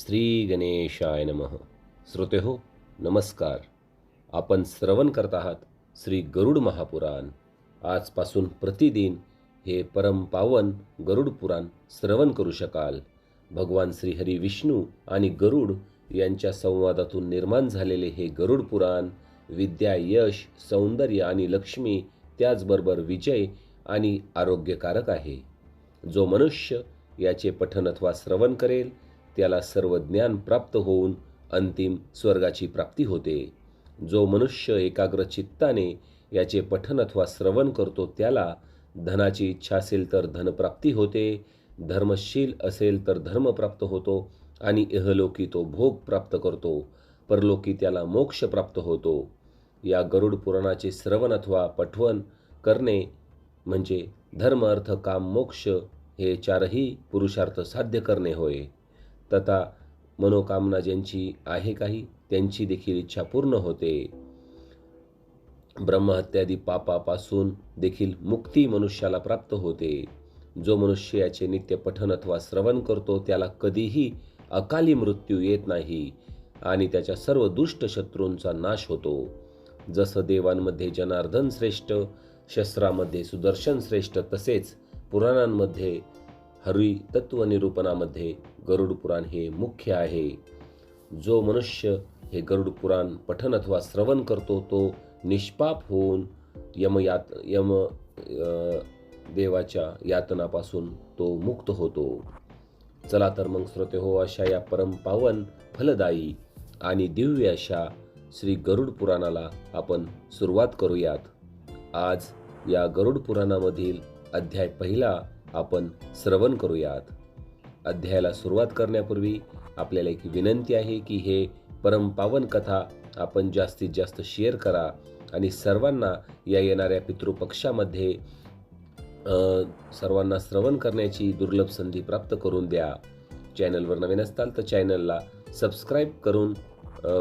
श्री गणेशाय नमः. श्रोते हो नमस्कार. आपण श्रवण करत आहात श्री गरुड महापुराण. आजपासून प्रतिदिन हे परमपावन गरुड पुराण श्रवण करू शकाल. भगवान श्री हरी विष्णू आणि गरुड यांच्या संवादातून निर्माण झालेले हे गरुड पुराण विद्या यश सौंदर्य आणि लक्ष्मी त्याचबरोबर विजय आणि आरोग्यकारक आहे. जो मनुष्य याचे पठन अथवा श्रवण करेल त्याला सर्व ज्ञान प्राप्त होऊन अंतिम स्वर्गाची प्राप्ती होते. जो मनुष्य एकाग्र चित्ताने याचे पठन अथवा श्रवण करतो त्याला धनाची इच्छा असेल तर धनप्राप्ती होते धर्मशील असेल तर धर्म प्राप्त होतो आणि इहलोकी तो भोग प्राप्त करतो परलोकी त्याला मोक्ष प्राप्त होतो. या गरुड पुराणाचे श्रवण अथवा पठवण करणे म्हणजे धर्म अर्थ काम मोक्ष हे चारही पुरुषार्थ साध्य करणे होय. तथा मनोकामना ज्यांची आहे काही त्यांची देखील इच्छा पूर्ण होते. ब्रह्महत्यादी पापापासून देखील मुक्ती मनुष्याला प्राप्त होते. जो मनुष्य याचे नित्य पठन अथवा श्रवण करतो त्याला कधीही अकाली मृत्यू येत नाही आणि त्याच्या सर्व दुष्ट शत्रूंचा नाश होतो. जसं देवांमध्ये जनार्दन श्रेष्ठ शस्त्रामध्ये सुदर्शन श्रेष्ठ तसेच पुराणांमध्ये हरी तत्वनिरूपणामध्ये गरुड पुराण हे मुख्य आहे. जो मनुष्य हे गरुड पुराण पठन अथवा श्रवण करतो तो निष्पाप होऊन यमयात यम देवाच्या यातनापासून तो मुक्त होतो. चला तर मग श्रोते हो अशा या परमपावन फलदायी आणि दिव्य अशा श्री गरुड पुराणाला आपण सुरुवात करूयात. आज या गरुड पुराणामधील अध्याय पहिला आपण श्रवण करूयात. अध्यायाला सुरुवात करण्यापूर्वी आपल्याला एक विनंती आहे की हे परमपावन कथा आपण जास्तीत जास्त शेअर करा आणि सर्वांना या येणाऱ्या पितृपक्षामध्ये सर्वांना श्रवण करण्याची दुर्लभ संधी प्राप्त करून द्या. चॅनलवर नवीन असताल तर चॅनलला सबस्क्राईब करून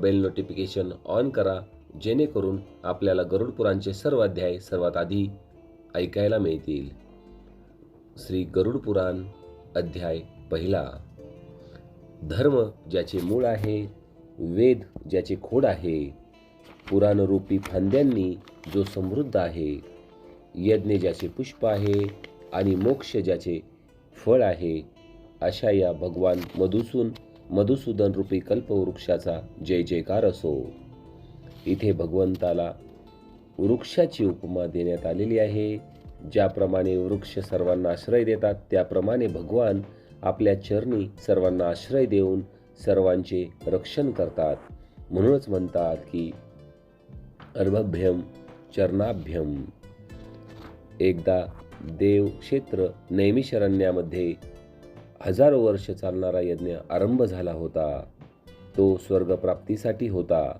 बेल नोटिफिकेशन ऑन करा जेणेकरून आपल्याला गरुडपुरांचे सर्व अध्याय सर्वात आधी ऐकायला मिळतील. श्री गरुड पुराण अध्याय पहिला. धर्म ज्याचे मूळ आहे वेद ज्याचे खोड आहे पुराणरूपी फांद्यांनी जो समृद्ध आहे यज्ञ ज्याचे पुष्प आहे आणि मोक्ष ज्याचे फळ आहे अशा या भगवान मधुसून मधुसूदन रूपी कल्पवृक्षाचा जय जयकार असो. इथे भगवंताला वृक्षाची उपमा देण्यात आलेली आहे. ज्याप्रमाणे वृक्ष सर्वांना आश्रय देतात त्याप्रमाणे भगवान आपल्या चरणी सर्वांना आश्रय देऊन सर्वांचे रक्षण करतात. म्हणूनच म्हणतात की अर्भभ्यम चरणाभ्यम एकदा देव क्षेत्र नैमिषरण्यामध्ये हजारो वर्ष चालणारा यज्ञ आरंभ झाला होता. तो स्वर्गप्राप्तीसाठी होता.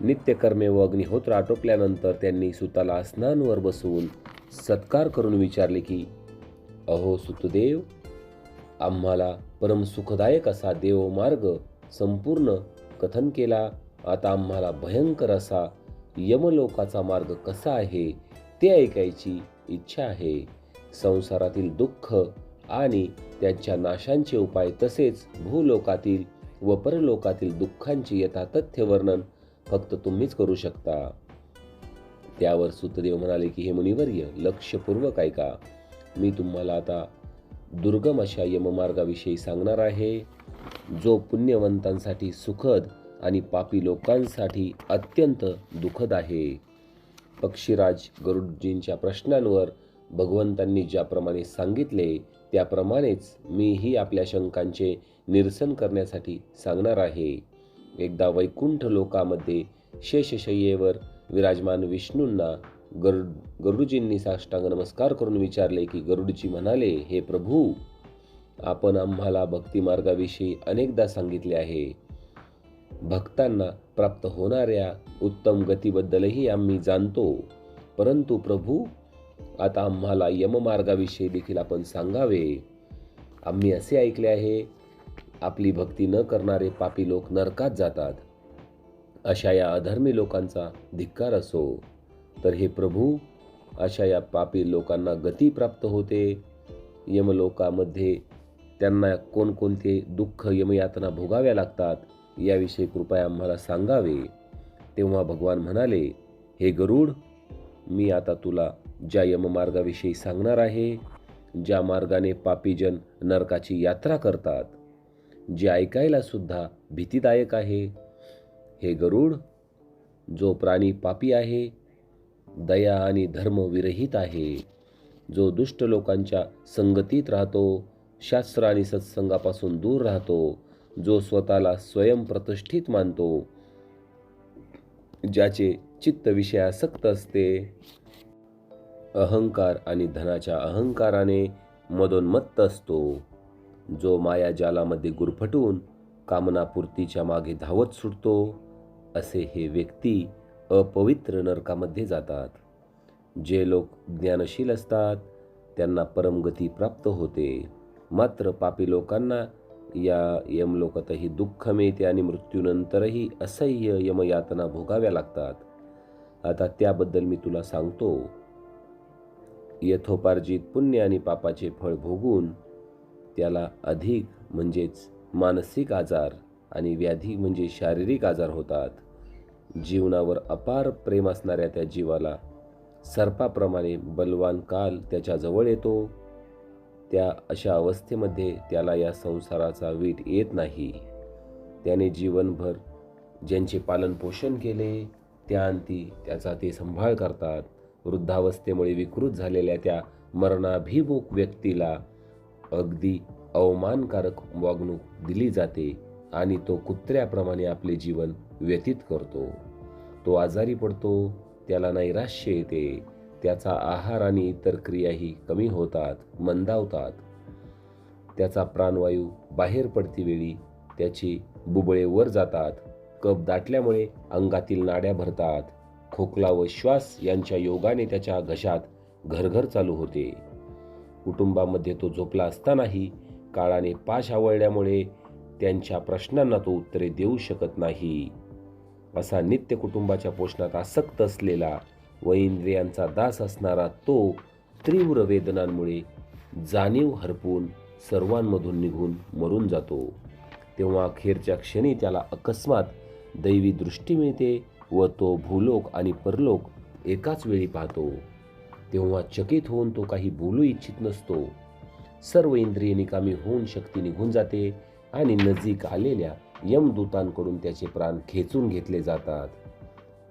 नित्यकर्मे व अग्निहोत्र आटोपल्यानंतर त्यांनी सुताला स्नानवर बसवून सत्कार करून विचारले की अहो सुतदेव आम्हाला परम सुखदायक असा देवमार्ग संपूर्ण कथन केला. आता आम्हाला भयंकर असा यमलोकाचा मार्ग कसा आहे ते ऐकायची इच्छा आहे. संसारातील दुःख आणि त्यांच्या नाशांचे उपाय तसेच भूलोकातील व परलोकातील दुःखांचे यथातथ्य वर्णन फक्त तुम्हीच करू शकता. त्यावर सुतदेव म्हणाले की हे मुनिवर्य लक्षपूर्वक ऐका. मी तुम्हाला आता दुर्गम अशा यममार्गाविषयी सांगणार आहे जो पुण्यवंतांसाठी सुखद आणि पापी लोकांसाठी अत्यंत दुःखद आहे. पक्षीराज गरुडजींच्या प्रश्नांवर भगवंतांनी ज्याप्रमाणे सांगितले त्याप्रमाणेच मीही आपल्या शंकांचे निरसन करण्यासाठी सांगणार आहे. एकदा वैकुंठ लोकामध्ये शेषशय्येवर विराजमान विष्णूंना गरुड गरुडजींनी साष्टांग नमस्कार करून विचारले की गरुडजी म्हणाले हे प्रभू आपण आम्हाला भक्तिमार्गाविषयी अनेकदा सांगितले आहे. भक्तांना प्राप्त होणाऱ्या उत्तम गतीबद्दलही आम्ही जाणतो. परंतु प्रभू आता आम्हाला यममार्गाविषयी देखील आपण सांगावे. आम्ही असे ऐकले आहे आपली भक्ती न करणारे पापी लोक नरकात जातात. अशा या अधर्मी लोकांचा धिक्कार असो तर हे प्रभू अशा या पापी लोकांना गती प्राप्त होते. यमलोकामध्ये त्यांना कोणकोणते दुःख यमयातना भोगाव्या लागतात याविषयी कृपया आम्हाला सांगावे. तेव्हा भगवान म्हणाले हे गरुड मी आता तुला ज्या यममार्गाविषयी सांगणार आहे ज्या मार्गाने पापीजन नरकाची यात्रा करतात जे ऐकायला सुद्धा भीतीदायक आहे हे गरुड जो प्राणी पापी आहे दया आणि धर्म विरहित आहे जो दुष्ट लोकांच्या संगतीत राहतो शास्त्र आणि सत्संगापासून दूर राहतो जो स्वतःला स्वयंप्रतिष्ठित मानतो ज्याचे चित्त विषयासक्त असते. अहंकार आणि धनाच्या अहंकाराने मदोन्मत्त असतो. जो मायाजालामध्ये गुरफटून कामनापूर्तीच्या मागे धावत सुटतो असे हे व्यक्ती अपवित्र नरकामध्ये जातात. जे लोक ज्ञानशील असतात त्यांना परमगती प्राप्त होते. मात्र पापी लोकांना या यमलोकातही दुःख मिळते आणि मृत्यूनंतरही असह्य यमयातना भोगाव्या लागतात. आता त्याबद्दल मी तुला सांगतो. यथोपार्जित पुण्य आणि पापाचे फळ भोगून त्याला अधिक म्हणजेच मानसिक आजार आणि व्याधी म्हणजे शारीरिक आजार होतात. जीवनावर अपार प्रेम असणाऱ्या त्या जीवाला सर्पाप्रमाणे बलवान काल त्याच्याजवळ येतो. त्या अशा अवस्थेमध्ये त्याला या संसाराचा वीट येत नाही. त्याने जीवनभर ज्यांचे पालनपोषण केले त्या अंती त्याचा ते संभाळ करतात. वृद्धावस्थेमुळे विकृत झालेल्या त्या मरणाभिमुख व्यक्तीला अगदी अवमानकारक वागणूक दिली जाते. आणि तो कुत्र्याप्रमाणे आपले जीवन व्यतीत करतो. तो आजारी पडतो त्याला नैराश्य येते त्याचा आहार आणि इतर क्रियाही कमी होतात मंदावतात. त्याचा प्राणवायू बाहेर पडतीवेळी त्याची बुबळे वर जातात कप दाटल्यामुळे अंगातील नाड्या भरतात. खोकला व श्वास यांच्या योगाने त्याच्या घशात घरघर चालू होते. कुटुंबामध्ये तो झोपला असतानाही काळाने पाश आवळल्यामुळे त्यांच्या प्रश्नांना तो उत्तरे देऊ शकत नाही. असा नित्य कुटुंबाच्या पोषणात आसक्त असलेला व इंद्रियांचा दास असणारा तो तीव्र वेदनांमुळे जाणीव हरपून सर्वांमधून निघून मरून जातो. तेव्हा अखेरच्या क्षणी त्याला अकस्मात दैवी दृष्टी मिळते व तो भूलोक आणि परलोक एकाच वेळी पाहतो. तेव्हा चकित होऊन तो काही बोलू इच्छित नसतो. सर्व इंद्रिय निकामी होऊन शक्ती निघून जाते. आणि नजीक आलेल्या यमदूतांकडून त्याचे प्राण खेचून घेतले जातात.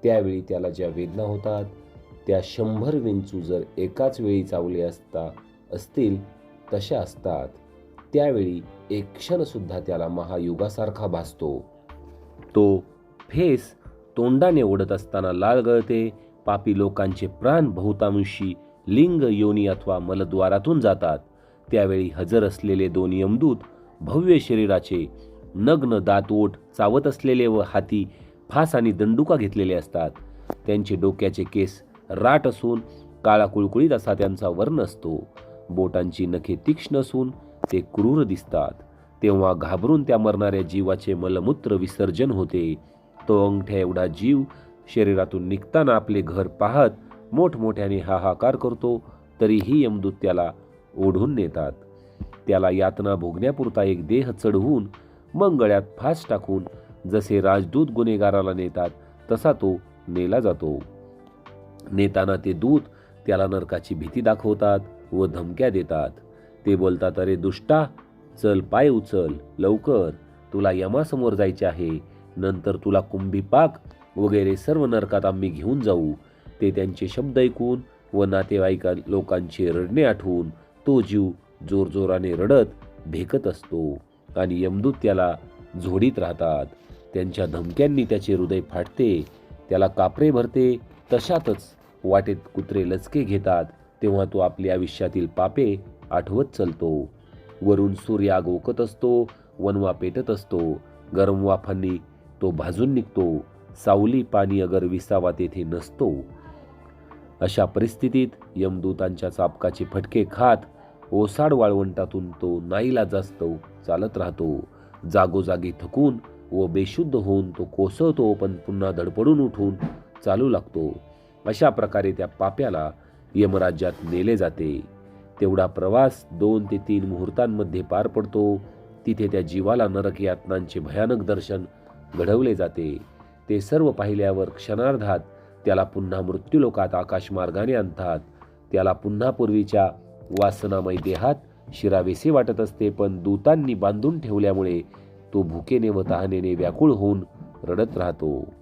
त्यावेळी त्याला ज्या वेदना होतात त्या शंभर विंचू जर एकाच वेळी चावले असता असतील तशा असतात. त्यावेळी एक क्षणसुद्धा त्याला महायुगासारखा भासतो. तो फेस तोंडाने ओढत असताना लाल गळते पापी लोकांचे प्राण बहुतांशी लिंग योनी अथवा मलद्वारातून जातात. त्यावेळी हजर असलेले दोन यमदूत भव्य शरीराचे नग्न दातओठ चावत असलेले व हाती फास आणि दंडुका घेतलेले असतात. त्यांचे डोक्याचे केस राट असून काळा कुळकुळीत असा त्यांचा वर्ण असतो. बोटांची नखे तीक्ष्ण असून ते क्रूर दिसतात. तेव्हा घाबरून त्या मरणाऱ्या जीवाचे मलमूत्र विसर्जन होते. तो अंगठ्या एवढा जीव शरीरातून निघताना आपले घर पाहत मोठमोठ्याने हाहाकार करतो तरीही यमदूत त्याला ओढून नेतात. त्याला यातना भोगण्यापुरता एक देह चढवून मग गळ्यात फास टाकून जसे राजदूत गुन्हेगाराला नेतात तसा तो नेला जातो. नेताना ते दूत त्याला नरकाची भीती दाखवतात व धमक्या देतात. ते बोलतात अरे दुष्टा चल पाय उचल लवकर. तुला यमासमोर जायचे आहे. नंतर तुला कुंभीपाक वगैरे सर्व नरकात आम्ही घेऊन जाऊ. ते त्यांचे शब्द ऐकून व नातेवाईका लोकांचे रडणे आठवून तो जीव जोरजोराने रडत भेकत असतो. आणि यमदूत त्याला झोडीत राहतात. त्यांच्या धमक्यांनी त्याचे हृदय फाटते. त्याला कापरे भरते. तशातच वाटेत कुत्रे लचके घेतात. तेव्हा तो आपल्या आयुष्यातील पापे आठवत चालतो. वरून सूर्य आग ओकत असतो. वनवा पेटत असतो. गरम वाफांनी तो भाजून निघतो. सावली पाणी अगर विसावा तेथे नसतो. अशा परिस्थितीत यमदूतांच्या चापकाचे फटके खात ओसाड वाळवंटातून तो नाईला जास्त चालत राहतो. जागोजागी थकून व बेशुद्ध होऊन तो कोसळतो पण पुन्हा धडपडून उठून चालू लागतो. अशा प्रकारे त्या पाप्याला यमराज्यात नेले जाते. तेवढा प्रवास दोन ते तीन मुहूर्तांमध्ये पार पडतो. तिथे त्या जीवाला नरक यातनांचे भयानक दर्शन घडवले जाते. ते सर्व पाहिल्यावर क्षणार्धात त्याला पुन्हा मृत्यूलोकात आकाशमार्गाने आणतात. त्याला पुन्हा पूर्वीच्या वासनामय देहात शिरावेसे वाटत असते पण दूतांनी बांधून ठेवल्यामुळे तो भुकेने व तहानेने व्याकुळ होऊन रडत राहतो.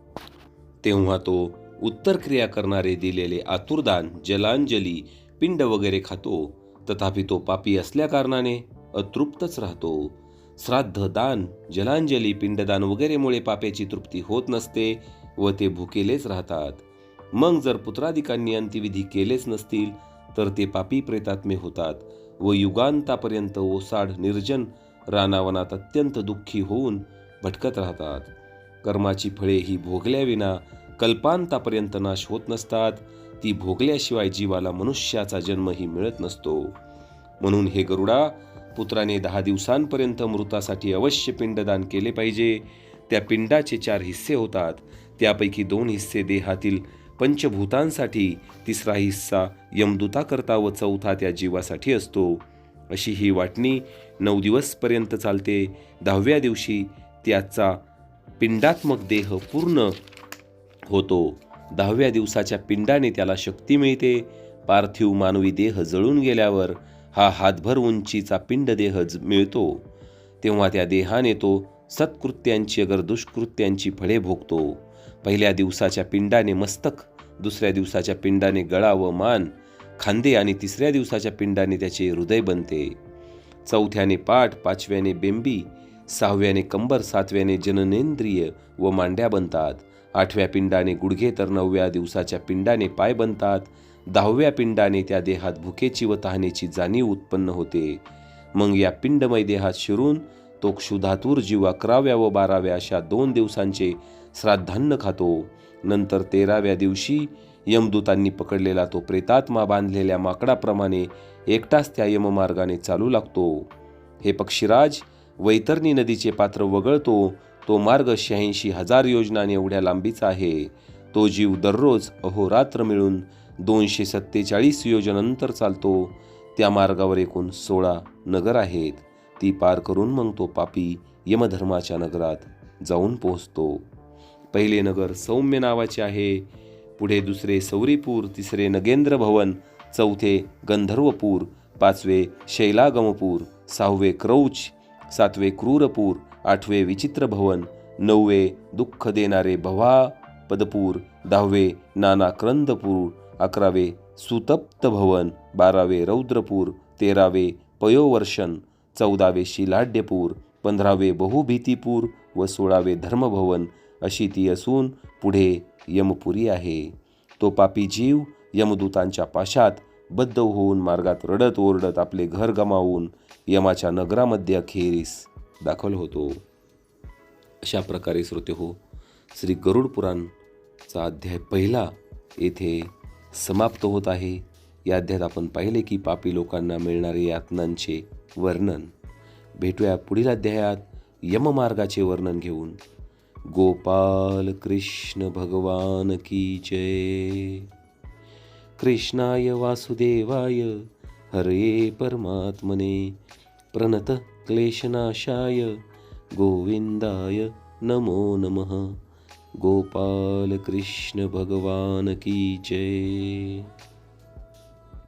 तेव्हा तो उत्तर क्रिया करणारे दिलेले आतुरदान जलांजली पिंड वगैरे खातो. तथापि तो पापी असल्याकारणाने अतृप्तच राहतो. श्राद्ध दान जलांजली पिंडदान वगैरेमुळे पाप्याची तृप्ती होत नसते व ते भुकेलेच राहतात. मग जर पुत्राधिकांनी अंत्यविधी केलेच नसतील तर ते पापी प्रेतात्मे होतात व युगांतापर्यंत ओसाड निर्जन रानावनात अत्यंत दुःखी होऊन भटकत राहतात. कर्माची फळे ही भोगल्याविना कल्पांतापर्यंत नाश होत नसतात. ती भोगल्याशिवाय जीवाला मनुष्याचा जन्मही मिळत नसतो. म्हणून हे गरुडा पुत्राने दहा दिवसांपर्यंत मृतासाठी अवश्य पिंडदान केले पाहिजे. त्या पिंडाचे चार हिस्से होतात. त्यापैकी दोन हिस्से देहातील पंचभूतांसाठी तिसरा हिस्सा यमदूताकरता व चौथा त्या जीवासाठी असतो. अशी ही वाटणी नऊ दिवसपर्यंत चालते. दहाव्या दिवशी त्याचा पिंडात्मक देह पूर्ण होतो. दहाव्या दिवसाच्या पिंडाने त्याला शक्ती मिळते. पार्थिव मानवी देह जळून गेल्यावर हा हातभर उंचीचा पिंड देह ज- मिळतो. तेव्हा त्या देहाने तो सत्कृत्यांची अगर दुष्कृत्यांची फळे भोगतो. पहिल्या दिवसाच्या पिंडाने मस्तक दुसऱ्या दिवसाच्या पिंडाने गळा व मान खांदे आणि तिसऱ्या दिवसाच्या पिंडाने त्याचे हृदय बनते. चौथ्याने पाठ पाचव्याने बेंबी सहाव्याने कंबर सातव्याने जननेंद्रिय व मांड्या बनतात. आठव्या पिंडाने गुडघे तर नवव्या दिवसाच्या पिंडाने पाय बनतात. दहाव्या पिंडाने त्या देहात भुकेची व तहानेची जाणीव उत्पन्न होते. मग या पिंडमय देहात शिरून तो क्षुधातूर जीव अकराव्या व बाराव्या अशा दोन दिवसांचे श्राद्धान्न खातो. नंतर तेराव्या दिवशी यमदूतांनी पकडलेला तो प्रेतात्मा बांधलेल्या माकडाप्रमाणे एकटाच त्या यममार्गाने चालू लागतो. हे पक्षीराज वैतरणी नदीचे पात्र वगळतो तो मार्ग शहाऐंशी हजार योजनाने एवढ्या लांबीचा आहे. तो जीव दररोज अहोरात्र मिळून दोनशे सत्तेचाळीस योजनंतर चालतो. त्या मार्गावर एकूण सोळा नगर आहेत. ती पार करून मग तो पापी यमधर्माच्या नगरात जाऊन पोहोचतो. पहिले नगर सौम्य नावाचे आहे. पुढे दुसरे सौरीपूर तिसरे नगेंद्र भवन चौथे गंधर्वपूर पाचवे शैलागमपूर सहावे क्रौच सातवे क्रूरपूर आठवे विचित्र भवन नववे दुःख देणारे भवा पदपूर दहावे नाना क्रंदपूर अकरावे सुतप्त भवन बारावे रौद्रपूर तेरावे पयोवर्षण चौदावे शिलाढ्यपूर पंधरावे बहुभीतीपूर व सोळावे धर्मभवन अशी ती असून पुढे यमपुरी आहे. तो पापी जीव यमदूतांच्या पाशात बद्ध होऊन मार्गात रडत ओरडत आपले घर गमावून यमाच्या नगरामध्ये अखेरीस दाखल होतो. अशा प्रकारे श्रोते हो श्री गरुड पुराणचा अध्याय पहिला येथे समाप्त होत आहे. या अध्यायात आपण पाहिले की पापी लोकांना मिळणारे यातनांचे वर्णन. भेटूया पुढील अध्यायात यममार्गाचे वर्णन घेऊन. गोपाल कृष्ण भगवान की जय। कृष्णाय वासुदेवाय हरे परमात्मने। प्रणत क्लेशनाशाय गोविंदाय नमो नमः। गोपाल कृष्ण भगवान की जय।